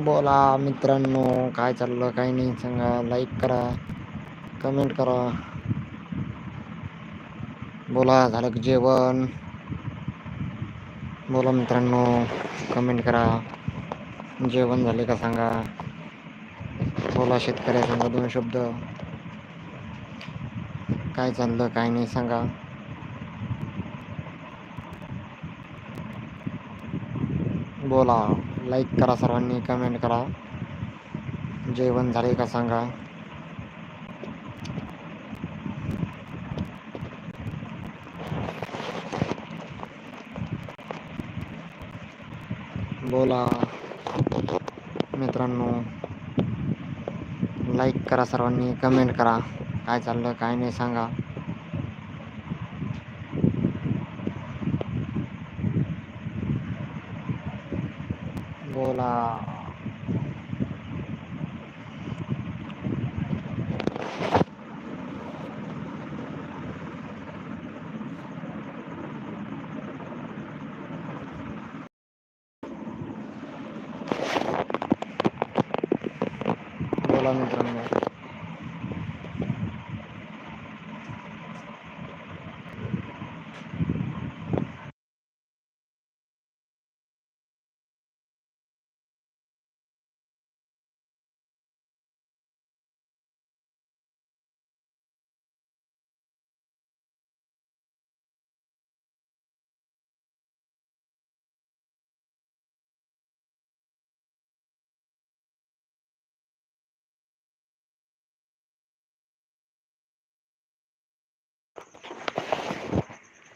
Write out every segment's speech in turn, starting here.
बोला मित्रांनो काय चाललं काय नाही सांगा लाईक करा कमेंट करा. बोला झालं जेवण? बोला मित्रांनो कमेंट करा. जेवण झाले का सांगा? बोला शेतकऱ्या सांगा दोन शब्द. काय चाललं काय नाही सांगा. बोला. लाईक करा सर्वांनी कमेंट करा. जेवण झाले का सांगा. बोला. मित्रांनो लाईक करा सर्वांनी कमेंट करा. काय चाललं काय नाही सांगा. बोला बोला मित्रांनो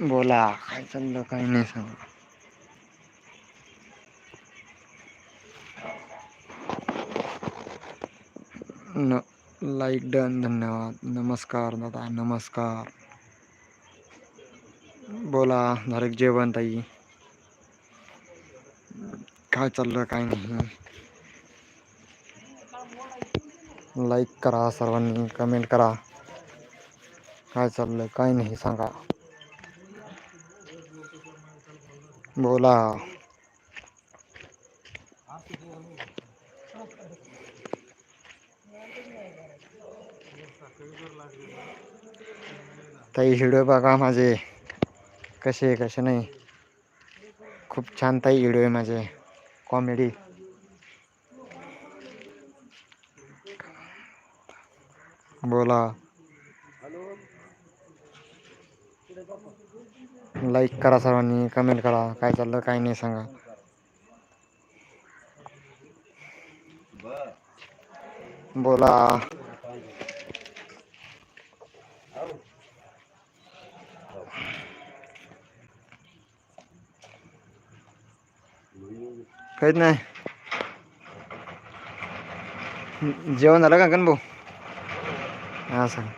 बोला काय चाललं काही नाही सांगा. न लाईक डन धन्यवाद. नमस्कार दादा नमस्कार. बोला झालं जेवण ताई? काय चाललं काय नाही? लाईक करा सर्वांनी कमेंट करा. काय चाललं काय नाही सांगा. बोला. ताई व्हिडिओ बघा माझे. कसे कसे नाही? खूप छान ताई व्हिडिओ आहे माझे. कॉमेडी बोला. लाईक करा सर्वांनी कमेंट करा काय चाललं काय नाही सांगा. बोला. काहीच नाही. जेवण झालं का गण भाऊ हा सांग.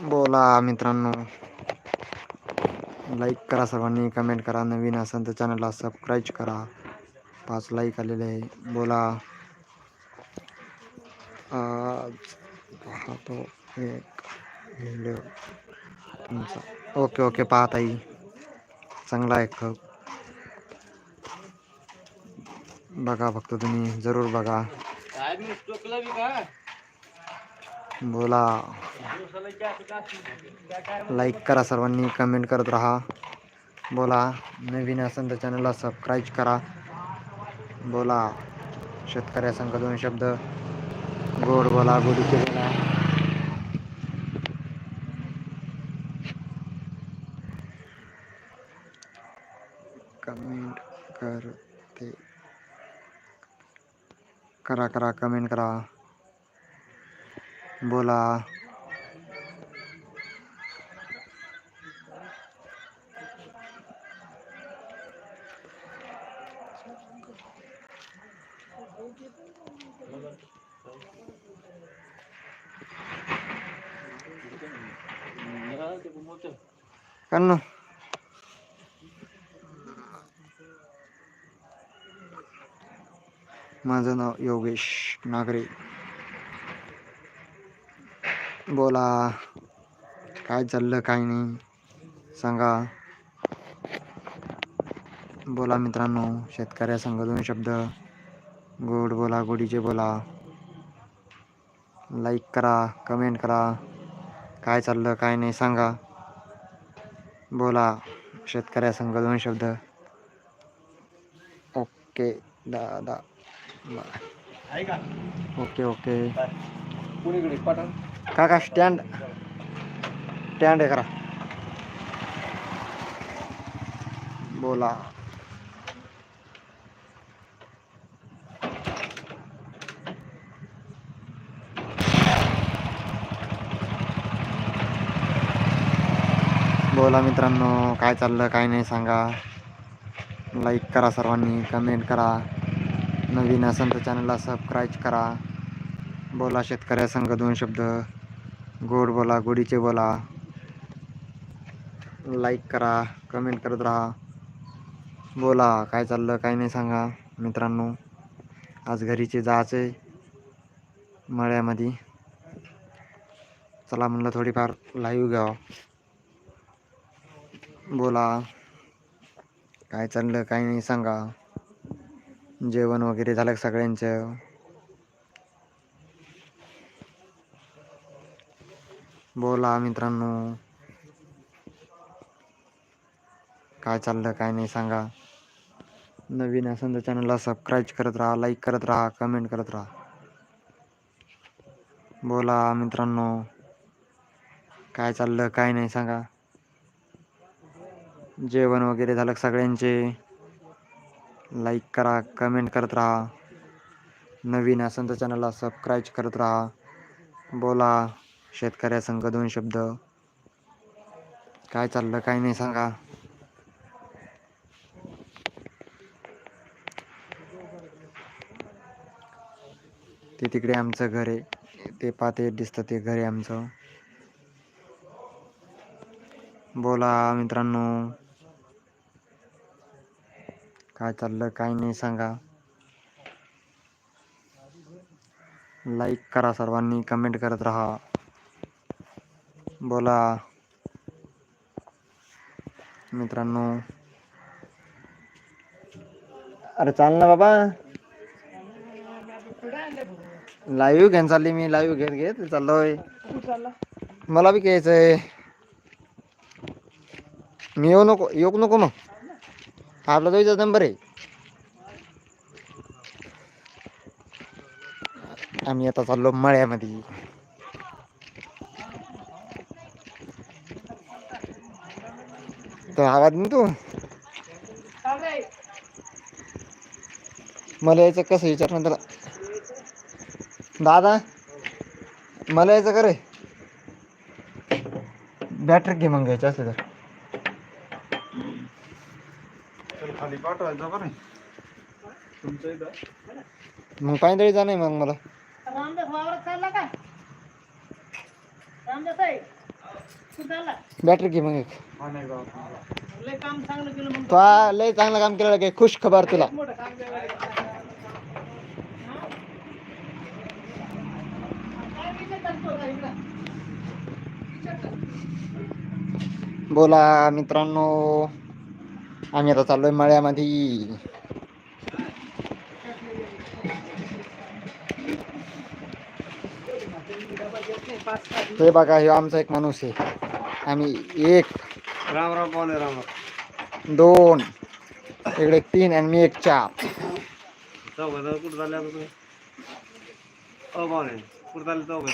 बोला मित्रांनो. लाईक करा सर्वांनी कमेंट करा. नवीन असेल तर चॅनलला सबस्क्राईब करा. पाच आलेले आहे. बोला. आज पाहतो एक व्हिडिओ ओके ओके पाहत आई चांगला आहे खूप. बघा फक्त तुम्ही. ज़रूर बघा. बोला। लाईक करा सर्वांनी कमेंट करत राहा. बोला नवीन असेल तर चॅनलला सबस्क्राईब करा. बोला शेतकऱ्यासंग दोन शब्द. गोड बोला, गोडीचे बोला. कमेंट करते. करा करा कमेंट करा. बोला. कन्न. माझं नाव योगेश नागरे. बोला. काय चाललं काय नाही. सांगा. बोला मित्रांनो शेतकऱ्या संघ दोन शब्द. गोड बोला गोडीचे बोला. लाईक करा कमेंट करा. काय चाललं काय नाही सांगा. बोला शेतकऱ्या संघ दोन शब्द. ओके दादा. Okay okay. काका स्टँड स्टँड आहे करा. बोला. बोला मित्रांनो काय चाललं काय नाही सांगा. लाईक करा सर्वांनी कमेंट करा. नवीन असेल तर चॅनलला सबस्क्राईब करा. बोला शेतकऱ्या संघ दोन शब्द. गोड बोला गोडीचे बोला. लाईक करा कमेंट करत राहा. बोला काय चाललं काय नाही सांगा मित्रांनो. आज घरीचे जायचे मळ्यामध्ये. चला म्हणलं थोडीफार लाईव्ह घ्यावं. बोला काय चाललं काय नाही सांगा. जेवण वगैरे झालं सगळ्यांचं? बोला मित्रांनो. काय चाललं काय नाही सांगा. नवीन असेल तर चॅनलला सबस्क्राईब करत राहा लाईक करत राहा कमेंट करत राहा. बोला मित्रांनो. काय चाललं काय नाही सांगा. जेवण वगैरे झालं सगळ्यांचे? लाईक करा कमेंट करत राहा. नवीन असेल तर चॅनलला सबस्क्राईब करत राहा. बोला. शेतकऱ्या संघ दोन शब्द. काय चाललं काय नाही सांगा. ते तिकडे आमचं घर आहे. ते पाते दिसतं ते घर आहे आमचं. बोला मित्रांनो. काय चाललं काय नाही सांगा. लाईक करा सर्वांनी कमेंट करत राहा. बोला. मित्रांनो. अरे चाल ना बाबा. लाईव्ह घेऊन चालली मी. लाईव्ह घेत घेत चाललोय. मला बी घ्यायचंय मी येऊ नको. येऊ नको मग. आपला जायचा नंबर आहे. आम्ही आता चाललो मळ्यामध्ये. तर आवाज नाही तू? मला यायचं कसं विचार त्याला. दादा मला यायचं का रे? बॅटरी घे मग घ्यायचं असलं तर. खाली पाठवायचं का नाही तुमचं इथं. मग पायदळी जा नाही मग मला. रामदास वावरात चालला का? रामदास आहे. बॅटरी घे मग एक. लय चांगलं तो लय चांगलं काम केलं की खुश खबर तुला. बोला मित्रांनो आम्ही आता चाललोय मळ्यामध्ये. हे बघा हे आमचा एक माणूस आहे. आम्ही एक. राम राम पाहुणे राम राम. दोन. इकडे तीन आणि मी एक चार. चौघा कुठं झाले आता तुम्ही? अ पाहुणे कुठं झाले चौघा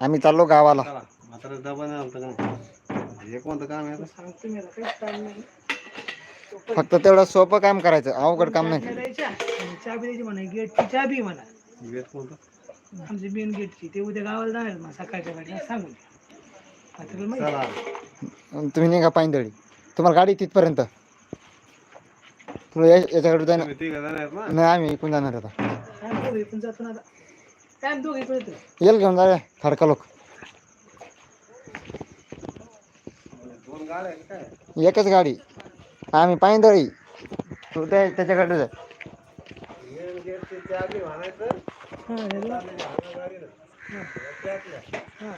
आम्ही चाललो गावाला. चला म्हातारा डबा नाही आलता का नाही हे कोणतं काम आहे आता? फक्त तेवढं सोपं काम करायचं अवघड काम नाही. आणि चाबी द्यायची म्हणा गेटची चाबी म्हणा. वेद कोणतं? आमची मेन गेटची ते उद्या गावाला जाणार मग सकाळच्या गाडीला. सांगून द्या. आता तुला माहिती चला. तुम्ही निघा पायंदळी. तुम्हाला गाडी तिथपर्यंत. तुला या- याच्याकडे ना तुम्ही तिघं जण आहेत ना? नाही आम्ही इकडून जाणार आता. काय दोघं इकडून जातो ना आता. काय दोघं इकडे येतो? येईल घेऊन जा खडका लोक. दोन गाड्या आहेत काय? एकच गाडी. आम्ही पायंदळी. तू त्या त्याच्याकडे जा. मेन गेटचे त्या आधी म्हणायचं. ಹಾಂ ಎಲ್ಲ. ಹಾಂ.